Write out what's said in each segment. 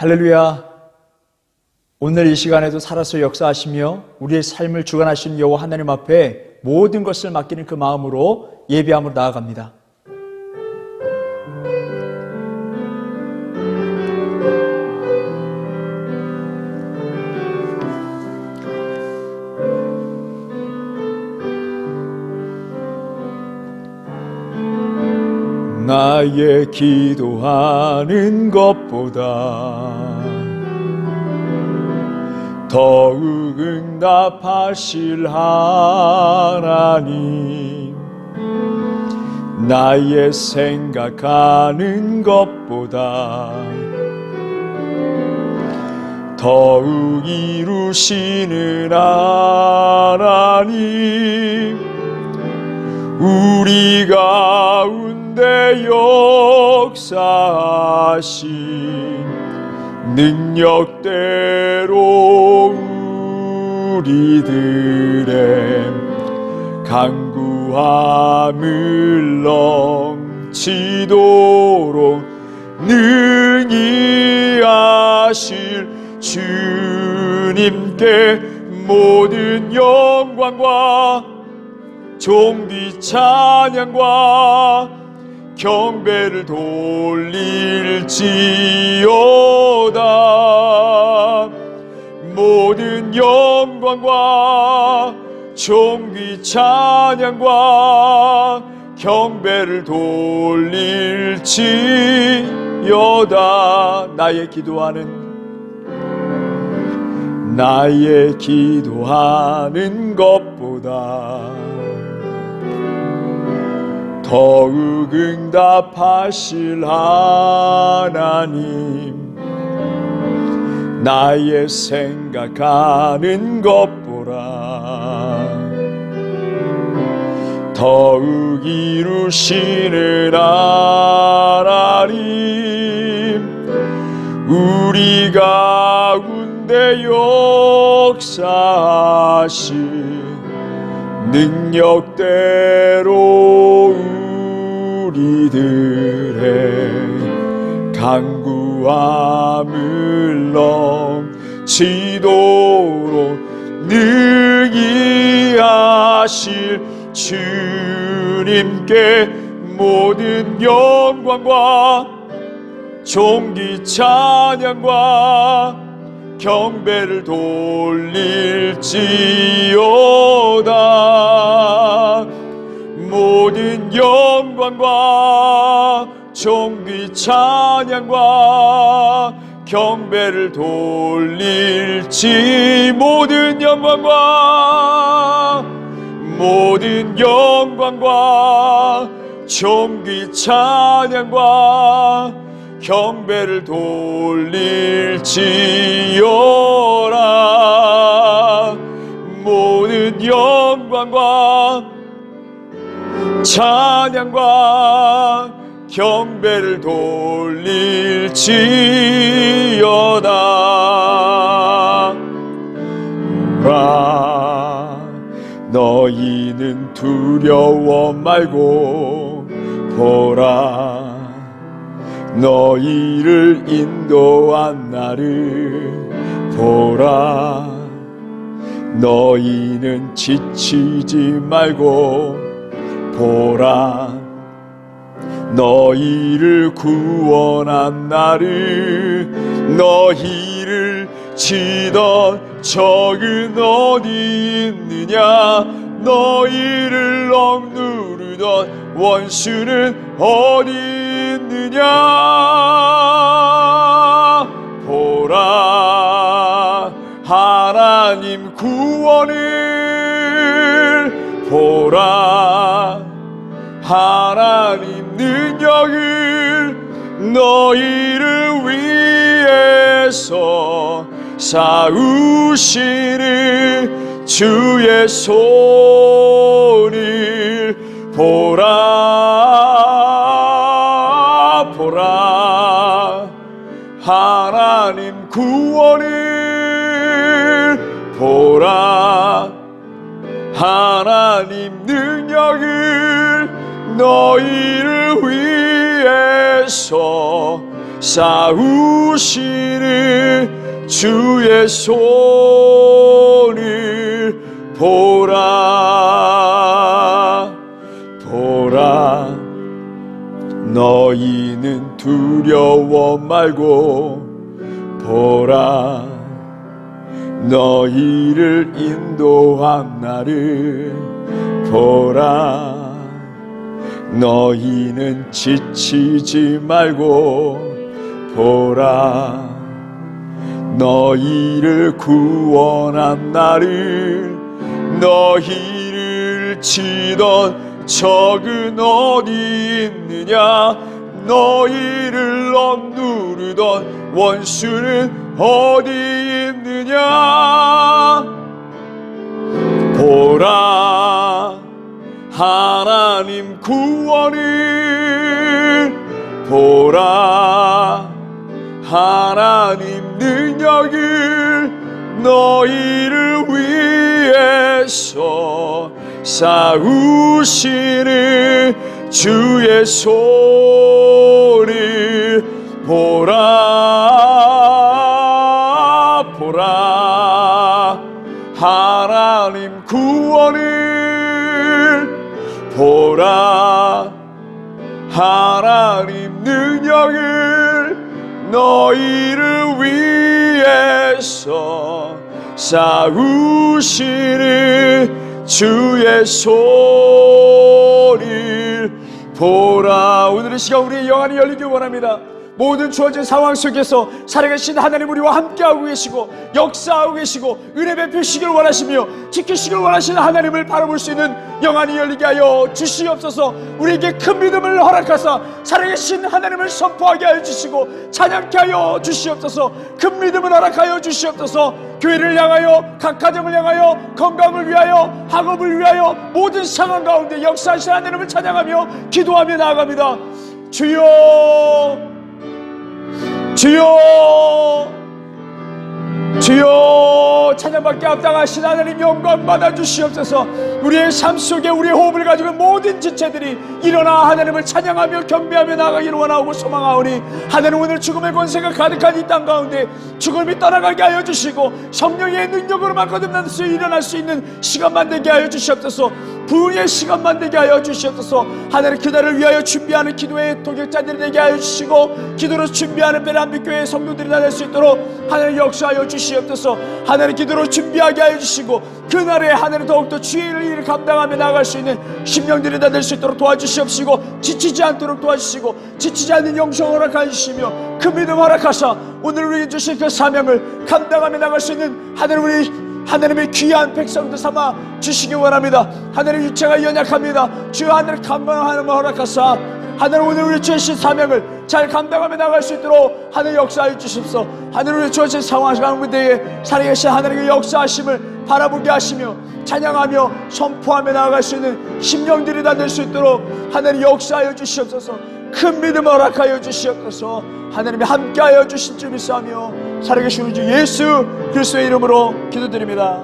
할렐루야. 오늘 이 시간에도 살아서 역사하시며 우리의 삶을 주관하시는 여호와 하나님 앞에 모든 것을 맡기는 그 마음으로 예배함으로 나아갑니다. 나의 기도하는 것보다 더욱 응답하실 하나님 나의 생각하는 것보다 더욱 이루시는 하나님 우리 가운데 역사하신 능력대로 우리들의 강구함을 넘치도록 능히 하실 주님께 모든 영광과 종비 찬양과 경배를 돌릴지어다. 모든 영광과 종비 찬양과 경배를 돌릴지어다. 나의 기도하는 나의 기도하는 것보다 더욱 응답하실 하나님 나의 생각하는 것보다 더욱 이루시는 하나님 우리 가운데 역사하신 능력대로 우리들의 강구함을 넘치도록 능히 하실 주님께 모든 영광과 종기 찬양과 경배를 돌릴지어다 모든 영광과 종기 찬양과 경배를 돌릴지 모든 영광과 모든 영광과 종기 찬양과 경배를 돌릴지어라. 모든 영광과 찬양과 경배를 돌릴지어다. 라 너희는 두려워 말고 보라. 너희를 인도한 나를 보라. 너희는 지치지 말고 보라 너희를 구원한 나를 너희를 치던 적은 어디 있느냐? 너희를 억누르던 원수는 어디 있느냐? 보라 하나님 구원을 보라 하나님 능력을 너희를 위해서 사우시는 주의 손을 보라 보라. 하나님 구원 너희를 위해서 싸우시는 주의 손을 보라. 보라. 너희는 두려워 말고 보라. 너희를 인도한 나를 보라 너희는 지치지 말고 보라. 너희를 구원한 나를 너희를 치던 적은 어디 있느냐? 너희를 억누르던 원수는 어디 있느냐? 보라 하나님 구원을 보라. 하나님 능력을 너희를 위해서 싸우시는 주의 손을 보라 너희를 위해서 싸우시는 주의 손을 보라. 오늘 이 시간 우리의 영안이 열리길 원합니다 모든 주어진 상황 속에서 살아계신 하나님 우리와 함께하고 계시고 역사하고 계시고 은혜 베푸시길 원하시며 지키시길 원하시는 하나님을 바라볼 수 있는 영안이 열리게 하여 주시옵소서. 우리에게 큰 믿음을 허락하사 살아계신 하나님을 선포하게 하여 주시고 찬양케 하여 주시옵소서. 큰 믿음을 허락하여 주시옵소서. 교회를 향하여 각 가정을 향하여 건강을 위하여 학업을 위하여 모든 상황 가운데 역사하신 하나님을 찬양하며 기도하며 나아갑니다. 주여 주여 주여 찬양받게 합당하신 하나님 영광 받아 주시옵소서. 우리의 삶 속에 우리의 호흡을 가지고 모든 지체들이 일어나 하나님을 찬양하며 경배하며 나가기를 원하고 소망하오니 하나님 오늘 죽음의 권세가 가득한 이 땅 가운데 죽음이 떠나가게 하여 주시고 성령의 능력으로만 거듭날 수 일어날 수 있는 시간만 되게 하여 주시옵소서. 부흥의 시간만 되게 하여 주시옵소서. 하나님 그날을 위하여 준비하는 기도의 도격자들이 되게 하여 주시고 기도로 준비하는 베란비교회 성도들이 다될수 있도록 하나님 역사하여 주시옵소서 하나님 기도로 준비하게 하여 주시고 그날에 하나님 더욱더 주의 일을 감당하며 나갈 수 있는 심령들이 다 될 수 있도록 도와주시옵시고 지치지 않도록 도와주시고 지치지 않는 영성 허락하여 주시며 그 믿음 허락하사 오늘 우리에게 주신 그 사명을 감당하며 나갈 수 있는 하나님 우리 하나님의 귀한 백성들 삼아 주시기 원합니다. 하나님 유체가 연약합니다. 주 하늘 걸 허락하사 하나님 오늘 우리 주신 사명을 잘 감당하며 나갈 수 있도록 하늘 역사해 주십소. 하늘 우리 주신 상황 가운데에 살아계신 하나님의 역사하심을 바라보게 하시며 찬양하며 선포하며 나아갈 수 있는 심령들이 다 될 수 있도록 하나님 역사하여 주시옵소서. 큰 믿음 허락하여 주시옵소서. 하나님이 함께하여 주신 줄 믿사며 살아계신 우리 주 예수 그리스도의 이름으로 기도드립니다.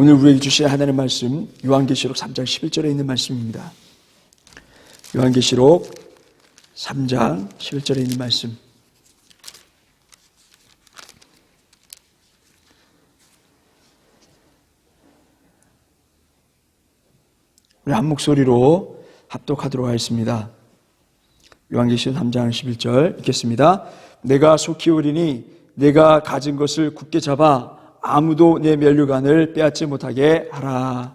오늘 우리에게 주신 하나님의 말씀 요한계시록 3장 11절에 있는 말씀입니다. 요한계시록 3장 11절에 있는 말씀. 우리 한 목소리로 합독하도록 하겠습니다. 요한계시록 3장 11절 읽겠습니다. 내가 속히 오리니 내가 가진 것을 굳게 잡아 아무도 내 면류관을 빼앗지 못하게 하라.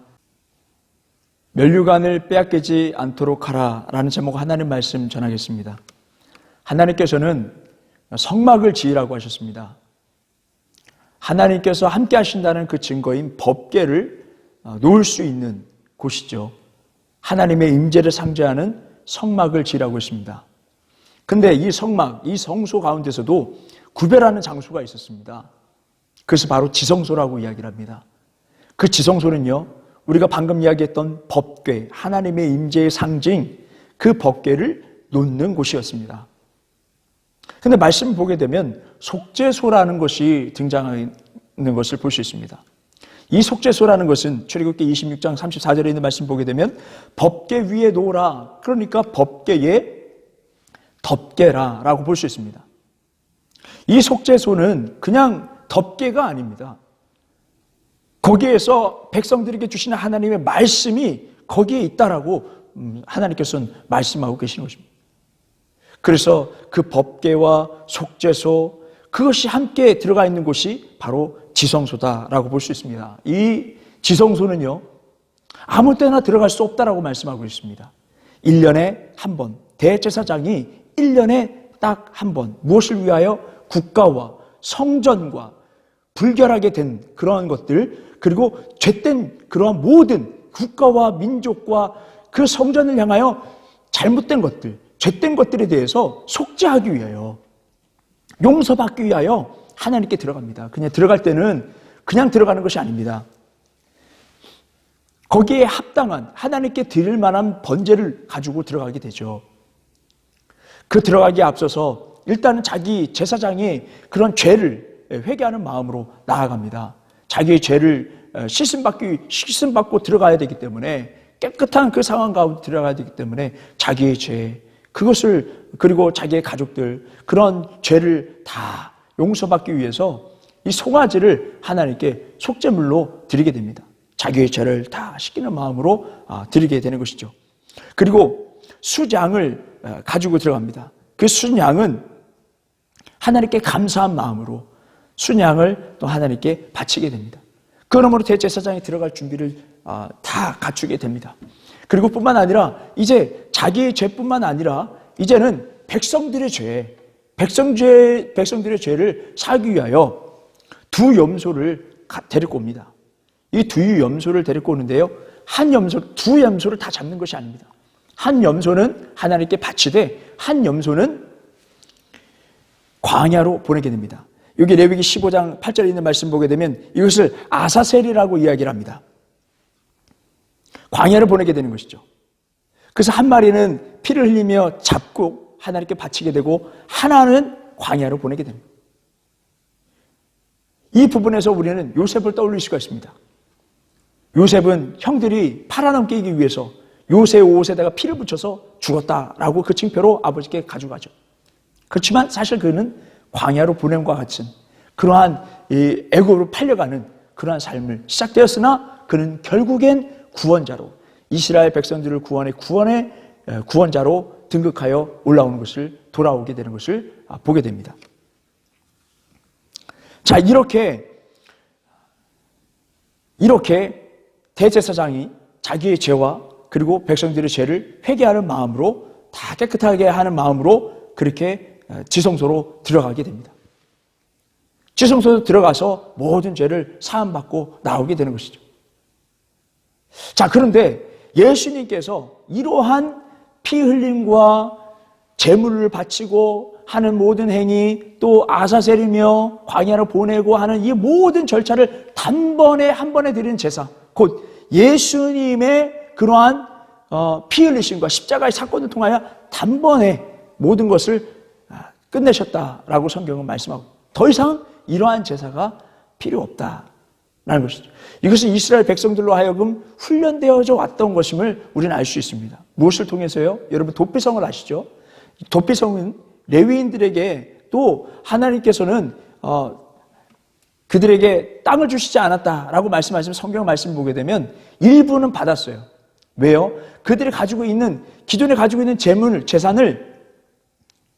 면류관을 빼앗기지 않도록 하라. 라는 제목 하나님 말씀 전하겠습니다. 하나님께서는 성막을 지으라고 하셨습니다. 하나님께서 함께 하신다는 그 증거인 법계를 놓을 수 있는 곳이죠. 하나님의 임재를 상징하는 성막을 지라고 했습니다. 근데 이 성막, 이 성소 가운데서도 구별하는 장소가 있었습니다. 그래서 바로 지성소라고 이야기를 합니다. 그 지성소는요, 우리가 방금 이야기했던 법궤, 하나님의 임재의 상징, 그 법궤를 놓는 곳이었습니다. 근데 말씀을 보게 되면 속죄소라는 것이 등장하는 것을 볼 수 있습니다. 이 속죄소라는 것은 출애굽기 26장 34절에 있는 말씀 보게 되면 법계 위에 놓으라. 그러니까 법계에 덮개라라고 볼 수 있습니다. 이 속죄소는 그냥 덮개가 아닙니다. 거기에서 백성들에게 주시는 하나님의 말씀이 거기에 있다라고 음, 하나님께서는 말씀하고 계시는 것입니다. 그래서 그 법계와 속죄소 그것이 함께 들어가 있는 곳이 바로 지성소다라고 볼 수 있습니다. 이 지성소는요 아무 때나 들어갈 수 없다라고 말씀하고 있습니다. 1년에 한 번 대제사장이 1년에 딱 한 번 무엇을 위하여 국가와 성전과 불결하게 된 그러한 것들 그리고 죄된 그러한 모든 국가와 민족과 그 성전을 향하여 잘못된 것들 죄된 것들에 대해서 속죄하기 위하여 용서받기 위하여 하나님께 들어갑니다. 그냥 들어갈 때는 그냥 들어가는 것이 아닙니다. 거기에 합당한 하나님께 드릴 만한 번제를 가지고 들어가게 되죠. 그 들어가기에 앞서서 일단은 자기 제사장이 그런 죄를 회개하는 마음으로 나아갑니다. 자기의 죄를 씻음 받기 씻음 받고 들어가야 되기 때문에 깨끗한 그 상황 가운데 들어가야 되기 때문에 자기의 죄 그것을 그리고 자기의 가족들 그런 죄를 다 용서받기 위해서 이 송아지를 하나님께 속죄물로 드리게 됩니다. 자기의 죄를 다 씻기는 마음으로 아, 드리게 되는 것이죠. 그리고 수장을 어, 가지고 들어갑니다. 그 순양은 하나님께 감사한 마음으로 순양을 또 하나님께 바치게 됩니다. 그러므로 대제사장이 들어갈 준비를 아, 다 갖추게 됩니다. 그리고 뿐만 아니라 이제 자기의 죄뿐만 아니라 이제는 백성들의 죄, 백성죄, 백성들의 죄를 사기 위하여 두 염소를 데리고 옵니다. 이 두 염소를 데리고 오는데요. 한 염소, 두 염소를 다 잡는 것이 아닙니다. 한 염소는 하나님께 바치되 한 염소는 광야로 보내게 됩니다. 여기 레위기 15장 8절에 있는 말씀 보게 되면 이것을 아사셀이라고 이야기를 합니다. 광야를 보내게 되는 것이죠. 그래서 한 마리는 피를 흘리며 잡고 하나님께 바치게 되고 하나는 광야로 보내게 됩니다. 이 부분에서 우리는 요셉을 떠올릴 수가 있습니다. 요셉은 형들이 팔아넘기기 위해서 요새 옷에다가 피를 붙여서 죽었다라고 그 징표로 아버지께 가져가죠. 그렇지만 사실 그는 광야로 보냄과 같은 그러한 애고로 팔려가는 그러한 삶을 시작되었으나 그는 결국엔 구원자로 이스라엘 백성들을 구원해 구원의 구원자로 등극하여 올라오는 것을 돌아오게 되는 것을 아, 보게 됩니다. 자 이렇게 이렇게 대제사장이 자기의 죄와 그리고 백성들의 죄를 회개하는 마음으로 다 깨끗하게 하는 마음으로 그렇게 지성소로 들어가게 됩니다. 지성소로 들어가서 모든 죄를 사함받고 나오게 되는 것이죠. 자, 그런데 예수님께서 이러한 피 흘림과 재물을 바치고 하는 모든 행위 또 아사셀이며 광야를 보내고 하는 이 모든 절차를 단번에 한 번에 드리는 제사 곧 예수님의 그러한 어, 피 흘리심과 십자가의 사건을 통하여 단번에 모든 것을 아, 끝내셨다라고 성경은 말씀하고 더 이상 이러한 제사가 필요 없다라는 것이죠. 이것은 이스라엘 백성들로 하여금 훈련되어져 왔던 것임을 우리는 알 수 있습니다. 무엇을 통해서요? 여러분 도피성을 아시죠? 도피성은 레위인들에게 또 하나님께서는 어, 그들에게 땅을 주시지 않았다라고 말씀하시면 성경 말씀 보게 되면 일부는 받았어요. 왜요? 그들이 가지고 있는 기존에 가지고 있는 재물, 재산을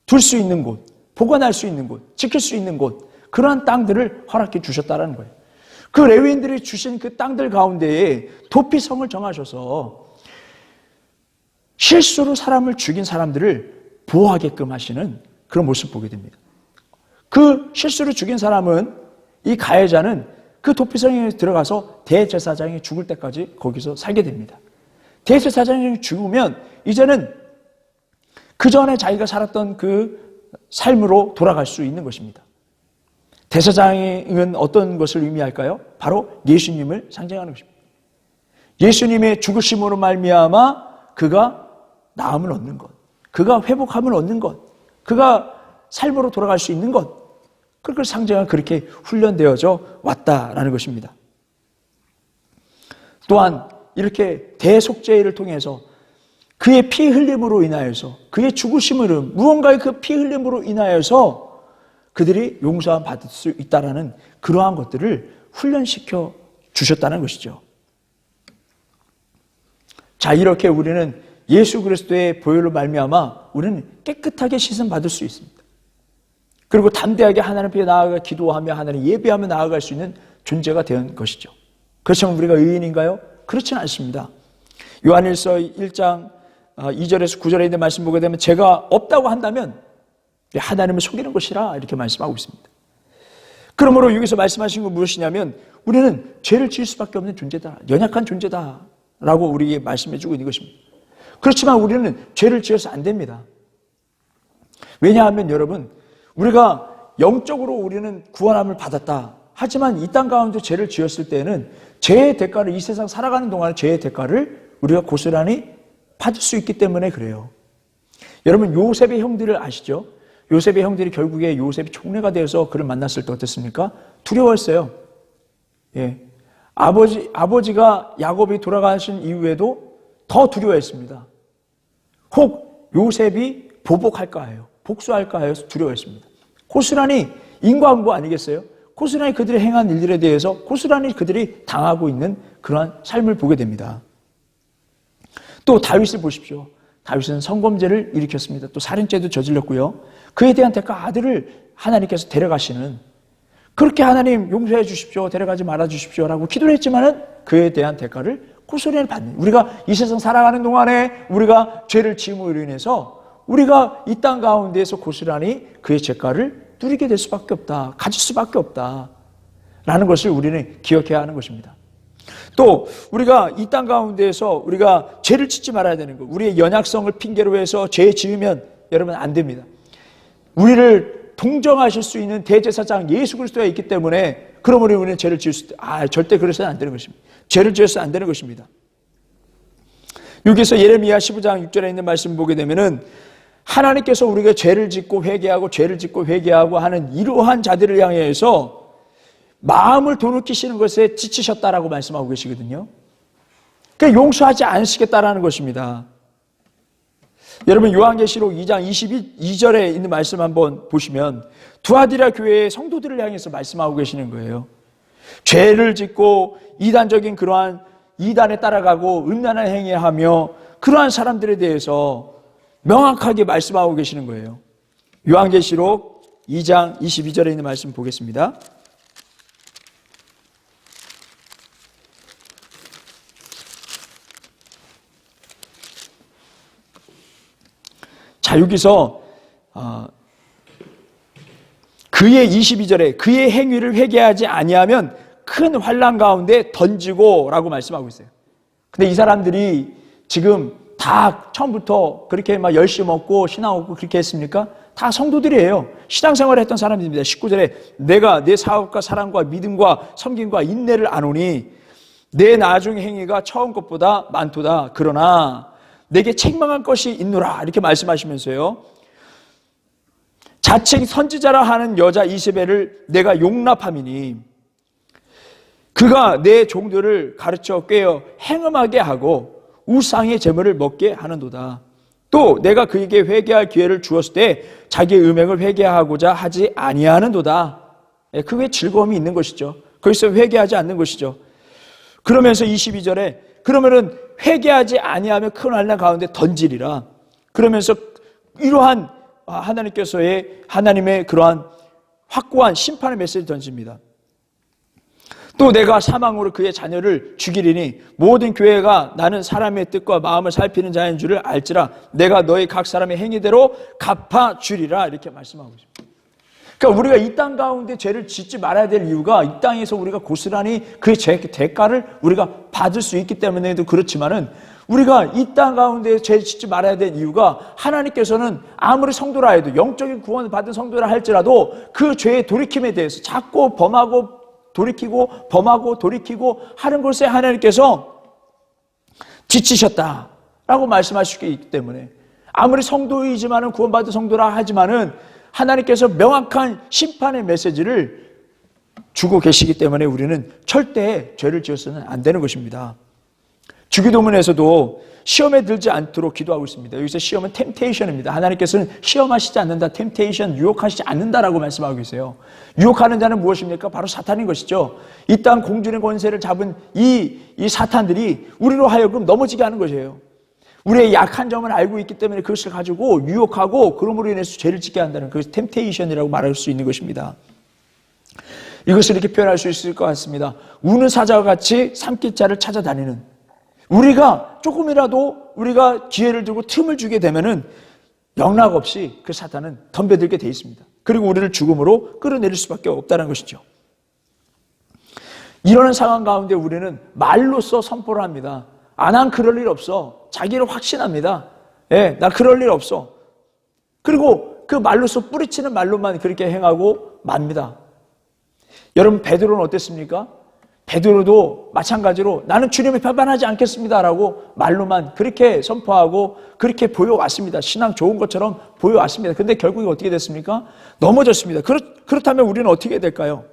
둘 수 있는 곳, 보관할 수 있는 곳, 지킬 수 있는 곳 그러한 땅들을 허락해 주셨다라는 거예요. 그 레위인들이 주신 그 땅들 가운데에 도피성을 정하셔서 실수로 사람을 죽인 사람들을 보호하게끔 하시는 그런 모습 보게 됩니다. 그 실수로 죽인 사람은 이 가해자는 그 도피성에 들어가서 대제사장이 죽을 때까지 거기서 살게 됩니다. 대제사장이 죽으면 이제는 그 전에 자기가 살았던 그 삶으로 돌아갈 수 있는 것입니다. 대사장은 어떤 것을 의미할까요? 바로 예수님을 상징하는 것입니다. 예수님의 죽으심으로 말미암아 그가 나음을 얻는 것, 그가 회복함을 얻는 것, 그가 삶으로 돌아갈 수 있는 것, 그걸 상징하 그렇게 훈련되어져 왔다라는 것입니다. 또한 이렇게 대속죄를 통해서 그의 피 흘림으로 인하여서 그의 죽으심으로 무언가의 그 피 흘림으로 인하여서 그들이 용서함 받을 수 있다라는 그러한 것들을 훈련시켜 주셨다는 것이죠. 자, 이렇게 우리는 예수 그리스도의 보혈로 말미암아 우리는 깨끗하게 씻음 받을 수 있습니다. 그리고 담대하게 하나님 앞에 나아가 기도하며 하나님 예배하며 나아갈 수 있는 존재가 된 것이죠. 그렇지만 우리가 의인인가요? 그렇지는 않습니다. 요한일서 1장 2절에서 9절에 있는 말씀 보게 되면 제가 없다고 한다면 하나님을 속이는 것이라 이렇게 말씀하고 있습니다. 그러므로 여기서 말씀하신 건 무엇이냐면 우리는 죄를 지을 수밖에 없는 존재다. 연약한 존재다. 라고 우리에게 말씀해 주고 있는 것입니다. 그렇지만 우리는 죄를 지어서 안 됩니다. 왜냐하면 여러분, 우리가 영적으로 우리는 구원함을 받았다. 하지만 이 땅 가운데 죄를 지었을 때는 죄의 대가를 이 세상 살아가는 동안에 죄의 대가를 우리가 고스란히 받을 수 있기 때문에 그래요. 여러분 요셉의 형들을 아시죠? 요셉의 형들이 결국에 요셉이 총리가 되어서 그를 만났을 때 어땠습니까? 두려웠어요. 예. 아버지, 아버지가 야곱이 돌아가신 이후에도 더 두려워했습니다. 혹 요셉이 보복할까 해요. 복수할까 해서 두려워했습니다. 고스란히 인과응보 아니겠어요? 고스란히 그들이 행한 일들에 대해서 고스란히 그들이 당하고 있는 그러한 삶을 보게 됩니다. 또 다윗을 보십시오. 다윗은 성범죄를 일으켰습니다. 또 살인죄도 저질렀고요. 그에 대한 대가 아들을 하나님께서 데려가시는 그렇게 하나님 용서해 주십시오. 데려가지 말아 주십시오라고 기도를 했지만은 그에 대한 대가를 고스란히 받는 우리가 이 세상 살아가는 동안에 우리가 죄를 지음으로 인해서 우리가 이 땅 가운데에서 고스란히 그의 죄가를 누리게 될 수밖에 없다. 가질 수밖에 없다. 라는 것을 우리는 기억해야 하는 것입니다. 또 우리가 이 땅 가운데에서 우리가 죄를 짓지 말아야 되는 것. 우리의 연약성을 핑계로 해서 죄 지으면 여러분 안 됩니다. 우리를 동정하실 수 있는 대제사장 예수 그리스도가 있기 때문에 그러므로 우리는 죄를 지을 수, 아, 절대 그래서는 안 되는 것입니다. 죄를 지어서 안 되는 것입니다. 여기서 예레미야 15장 6절에 있는 말씀 보게 되면은 하나님께서 우리가 죄를 짓고 회개하고 죄를 짓고 회개하고 하는 이러한 자들을 향해서 마음을 돌이키시는 것에 지치셨다라고 말씀하고 계시거든요. 그러니까 용서하지 않으시겠다라는 것입니다. 여러분 요한계시록 2장 22절에 있는 말씀 한번 보시면 두아디라 교회의 성도들을 향해서 말씀하고 계시는 거예요. 죄를 짓고 이단적인 그러한 이단에 따라가고 음란한 행위하며 그러한 사람들에 대해서 명확하게 말씀하고 계시는 거예요. 요한계시록 2장 22절에 있는 말씀 보겠습니다. 자, 여기서, 어, 그의 22절에 그의 행위를 회개하지 아니하면 큰 환란 가운데 던지고 라고 말씀하고 있어요. 근데 이 사람들이 지금 다 처음부터 그렇게 막 열심히 먹고 신앙 없고 그렇게 했습니까? 다 성도들이에요. 신앙생활을 했던 사람들입니다. 19절에 내가 내 사업과 사랑과 믿음과 섬김과 인내를 아노니 내 나중 행위가 처음 것보다 많도다. 그러나 내게 책망할 것이 있노라. 이렇게 말씀하시면서요. 자칭 선지자라 하는 여자 이세벨을 내가 용납함이니 그가 내 종들을 가르쳐 꿰어 행음하게 하고 우상의 재물을 먹게 하는도다. 또 내가 그에게 회개할 기회를 주었을 때 자기의 음행을 회개하고자 하지 아니하는도다. 예, 그게 즐거움이 있는 것이죠. 거기서 회개하지 않는 것이죠. 그러면서 22절에 그러면은 회개하지 아니하면 큰 환난 가운데 던지리라. 그러면서 이러한 하나님께서의 하나님의 그러한 확고한 심판의 메시지를 던집니다. 또 내가 사망으로 그의 자녀를 죽이리니 모든 교회가 나는 사람의 뜻과 마음을 살피는 자인 줄을 알지라 내가 너희 각 사람의 행위대로 갚아 주리라 이렇게 말씀하고 있습니다. 그러니까 우리가 이 땅 가운데 죄를 짓지 말아야 될 이유가 이 땅에서 우리가 고스란히 그죄 대가를 우리가 받을 수 있기 때문에도 그렇지만은 우리가 이 땅 가운데 죄 짓지 말아야 될 이유가 하나님께서는 아무리 성도라 해도 영적인 구원을 받은 성도라 할지라도 그 죄의 돌이킴에 대해서 자꾸 범하고 돌이키고 범하고 돌이키고 하는 것에 하나님께서 지치셨다라고 말씀하시기 때문에 아무리 성도이지만은 구원받은 성도라 하지만은 하나님께서 명확한 심판의 메시지를 주고 계시기 때문에 우리는 절대 죄를 지어서는 안 되는 것입니다. 주기도문에서도 시험에 들지 않도록 기도하고 있습니다. 여기서 시험은 템테이션입니다. 하나님께서는 시험하시지 않는다, 템테이션, 유혹하시지 않는다라고 말씀하고 계세요. 유혹하는 자는 무엇입니까? 바로 사탄인 것이죠. 이 땅 공주의 권세를 잡은 이, 이 사탄들이 우리로 하여금 넘어지게 하는 것이에요. 우리의 약한 점을 알고 있기 때문에 그것을 가지고 유혹하고 그러므로 인해서 죄를 짓게 한다는 그것이 템테이션이라고 말할 수 있는 것입니다. 이것을 이렇게 표현할 수 있을 것 같습니다. 우는 사자와 같이 삼킬자를 찾아다니는 우리가 조금이라도 우리가 기회를 두고 틈을 주게 되면은 영락 없이 그 사탄은 덤벼들게 돼 있습니다. 그리고 우리를 죽음으로 끌어내릴 수밖에 없다는 것이죠. 이런 상황 가운데 우리는 말로써 선포를 합니다. 아, 난 그럴 일 없어. 자기를 확신합니다. 예, 나 그럴 일 없어. 그리고 그 말로써 뿌리치는 말로만 그렇게 행하고 맙니다. 여러분, 베드로는 어땠습니까? 베드로도 마찬가지로 나는 주님을 배반하지 않겠습니다라고 말로만 그렇게 선포하고 그렇게 보여왔습니다. 신앙 좋은 것처럼 보여왔습니다. 근데 결국에 어떻게 됐습니까? 넘어졌습니다. 그렇, 그렇다면 우리는 어떻게 될까요?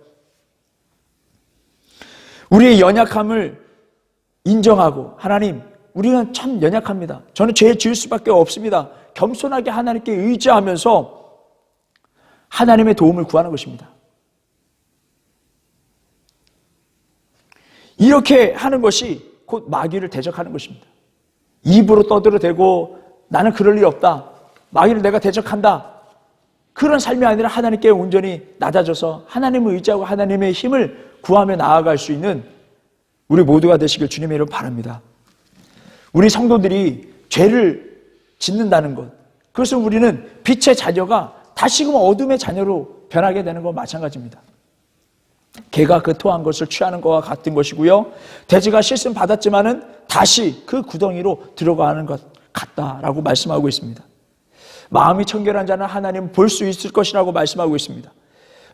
우리의 연약함을 인정하고 하나님 우리는 참 연약합니다. 저는 죄 지을 수밖에 없습니다. 겸손하게 하나님께 의지하면서 하나님의 도움을 구하는 것입니다. 이렇게 하는 것이 곧 마귀를 대적하는 것입니다. 입으로 떠들어대고 나는 그럴 일 없다. 마귀를 내가 대적한다. 그런 삶이 아니라 하나님께 온전히 낮아져서 하나님을 의지하고 하나님의 힘을 구하며 나아갈 수 있는 우리 모두가 되시길 주님의 이름 바랍니다. 우리 성도들이 죄를 짓는다는 것. 그것을 우리는 빛의 자녀가 다시금 어둠의 자녀로 변하게 되는 것 마찬가지입니다. 개가 그 토한 것을 취하는 것과 같은 것이고요. 돼지가 씻음 받았지만은 다시 그 구덩이로 들어가는 것 같다라고 말씀하고 있습니다. 마음이 청결한 자는 하나님 볼 수 있을 것이라고 말씀하고 있습니다.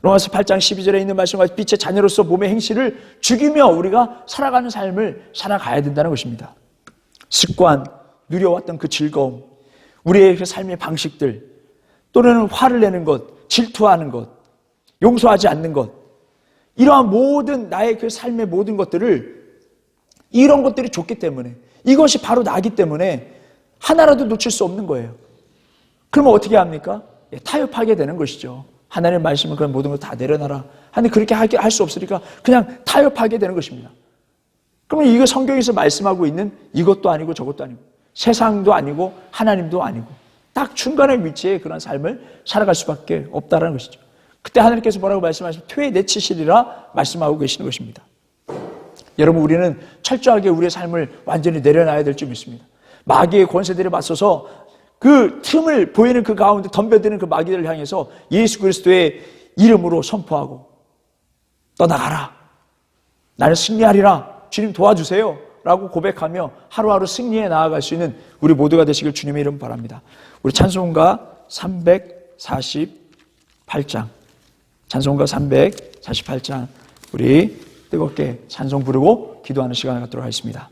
로마서 8장 12절에 있는 말씀과 빛의 자녀로서 몸의 행실을 죽이며 우리가 살아가는 삶을 살아가야 된다는 것입니다. 습관, 누려왔던 그 즐거움, 우리의 그 삶의 방식들, 또는 화를 내는 것, 질투하는 것, 용서하지 않는 것, 이러한 모든 나의 그 삶의 모든 것들을 이런 것들이 좋기 때문에 이것이 바로 나기 때문에 하나라도 놓칠 수 없는 거예요. 그러면 어떻게 합니까? 예, 타협하게 되는 것이죠. 하나님의 말씀은 그런 모든 걸 다 내려놔라. 하는데 그렇게 할 수 없으니까 그냥 타협하게 되는 것입니다. 그러면 이거 성경에서 말씀하고 있는 이것도 아니고 저것도 아니고 세상도 아니고 하나님도 아니고 딱 중간의 위치에 그런 삶을 살아갈 수밖에 없다는 것이죠. 그때 하나님께서 뭐라고 말씀하시면 퇴 내치시리라 말씀하고 계시는 것입니다. 여러분 우리는 철저하게 우리의 삶을 완전히 내려놔야 될 줄 믿습니다. 마귀의 권세들에 맞서서 그 틈을 보이는 그 가운데 덤벼드는 그 마귀들을 향해서 예수 그리스도의 이름으로 선포하고 떠나가라. 나는 승리하리라. 주님 도와주세요. 라고 고백하며 하루하루 승리에 나아갈 수 있는 우리 모두가 되시길 주님의 이름 바랍니다. 우리 찬송가 348장. 찬송가 348장. 우리 뜨겁게 찬송 부르고 기도하는 시간을 갖도록 하겠습니다.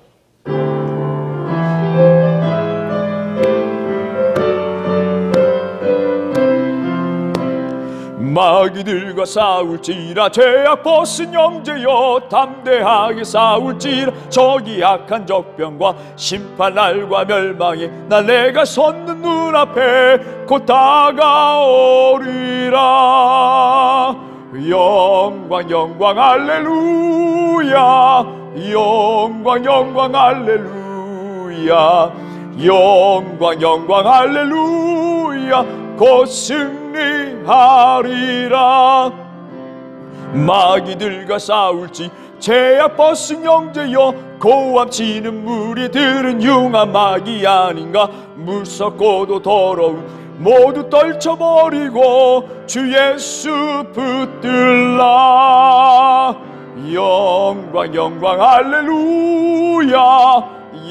마귀들과 싸울지라 죄악 벗은 형제여 담대하게 싸울지라 저기 악한 적병과 심판날과 멸망에 나 내가 섰는 눈앞에 곧 다가오리라. 영광 영광 할렐루야. 영광 영광 할렐루야. 영광 영광 할렐루야. 곧승 리하리라. 마귀들과 싸울지 죄악 벗은 형제여 고함 치는 무리들은 융한 마귀 아닌가? 무섭고도 더러운 모두 떨쳐버리고 주 예수 붙들라. 영광 영광 할렐루야.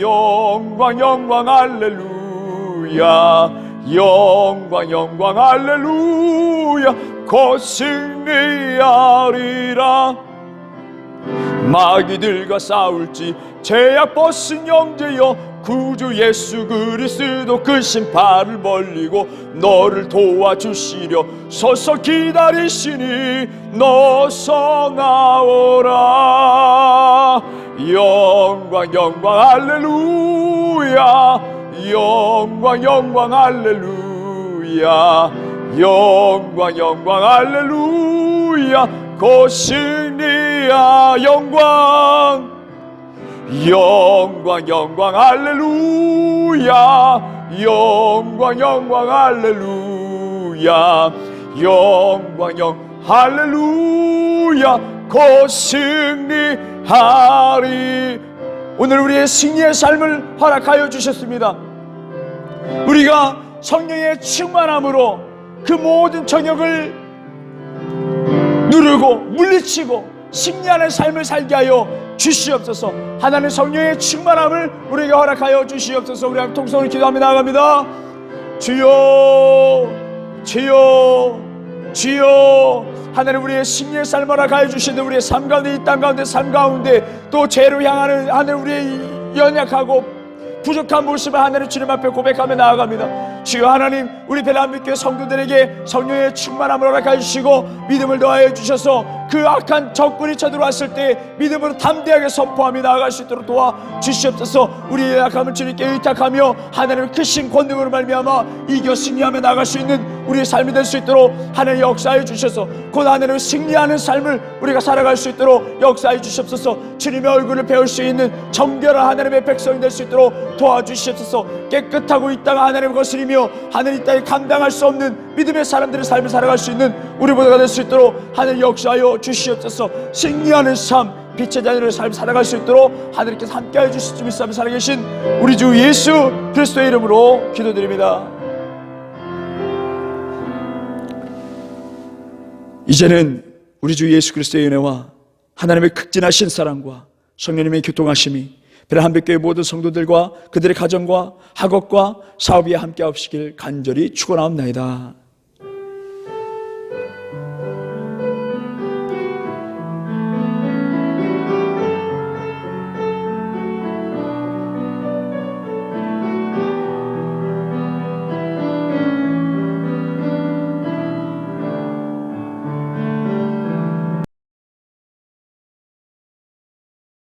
영광 영광 할렐루야 영광 영광 할렐루야. 곧 승리하리라. 마귀들과 싸울지 죄악 벗은 형제여 구주 예수 그리스도 그 심판을 벌리고 너를 도와주시려 서서 기다리시니 너서 나오라. 영광 영광 할렐루야 영광 영광 할렐루야. 영광 영광 할렐루야. 곧 승리야 영광. 영광 영광 할렐루야. 영광 영광 할렐루야. 영광 영 할렐루야. 곧 승리하리. 오늘 우리의 승리의 삶을 허락하여 주셨습니다 우리가 성령의 충만함으로 그 모든 정욕을 누르고 물리치고 승리하는 삶을 살게 하여 주시옵소서. 하나님 성령의 충만함을 우리에게 허락하여 주시옵소서. 우리 통성을 기도하며 나아갑니다. 주여 주여 주여. 하나님 우리의 승리의 삶을 허락하여 주시는 우리의 삶 가운데 이 땅 가운데 삶 가운데 또 죄로 향하는 하나님 우리의 연약하고 부족한 모습을 하나님 주님 앞에 고백하며 나아갑니다. 주여 하나님 우리 대한민국의 성도들에게 성령의 충만함을 허락해 주시고 믿음을 더하여 주셔서 그 악한 적군이 쳐들어왔을 때 믿음으로 담대하게 선포하며 나아갈 수 있도록 도와 주시옵소서. 우리의 약함을 주님께 의탁하며 하나님의 크신 권능으로 말미암아 이겨 승리하며 나아갈 수 있는 우리의 삶이 될 수 있도록 하나님 역사해 주셔서. 곧 하나님을 승리하는 삶을 우리가 살아갈 수 있도록 역사해 주시옵소서. 주님의 얼굴을 배울 수 있는 정결한 하나님의 백성이 될 수 있도록 도와주시옵소서. 깨끗하고 이 땅 하나님의 거스리며 하늘 이 땅에 감당할 수 없는 믿음의 사람들의 삶을 살아갈 수 있는 우리 모두가 될 수 있도록 하늘 역사하여 주시옵소서 승리하는 삶 빛의 자녀의 삶 살아갈 수 있도록 하늘께서 함께하여 주실 줄 믿사며 살아계신 우리 주 예수 그리스도의 이름으로 기도드립니다 이제는 우리 주 예수 그리스도의 은혜와 하나님의 극진하신 사랑과 성령님의 교통하심이 베라한백교의 모든 성도들과 그들의 가정과 학업과 사업에 함께 하시길 간절히 축원하옵나이다.